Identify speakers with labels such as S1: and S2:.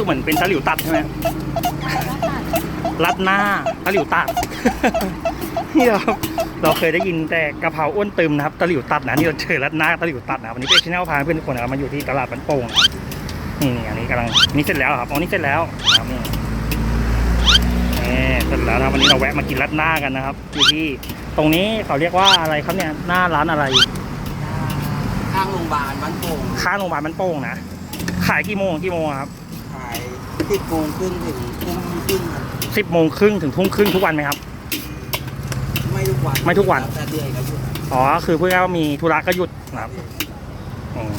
S1: สึกเหมือนเป็นตะหลิวตัดใช่ไหมรัดหน้าตะหลิวตัดนี่ครับเราเคยได้ยินแต่กะเพราอ้วนตึมนะครับตะหลิวตัดนะนี่เราเจอรัดหน้าตะหลิวตัดนะวันนี้เป็นชแนลพาเพื่อนทุกคนนะครับมาอยู่ที่ตลาดบ้านโป่งนี่นี่อันนี้กำลังนี่เสร็จแล้วครับอ๋อนี่เสร็จแล้วครับนี่นี่เสร็จแล้วนะครับวันนี้เราแวะมากินรัดหน้ากันนะครับอยู่ที่ตรงนี้เขาเรียกว่าอะไรครับเนี่ยหน้าร้านอะไร
S2: ข้างโรงพยาบาลบ้านโป่ง
S1: ข้างโรงพยาบาลบ้านโป่งนะขายกี่โมงกี่โมงอะครับ
S2: ขายสิบโมงครึ่งถึงทุ่มครึ่งครับ
S1: สิบโมงครึ่งถึงทุ่มครึ่งทุกวันไหมครับ
S2: ไม่ทุกวัน
S1: ไม่ทุกวัน
S2: แต่เดือนก็หยุด
S1: อ๋อคือเพื่อว่ามีธุระก็หยุดนะครับอืม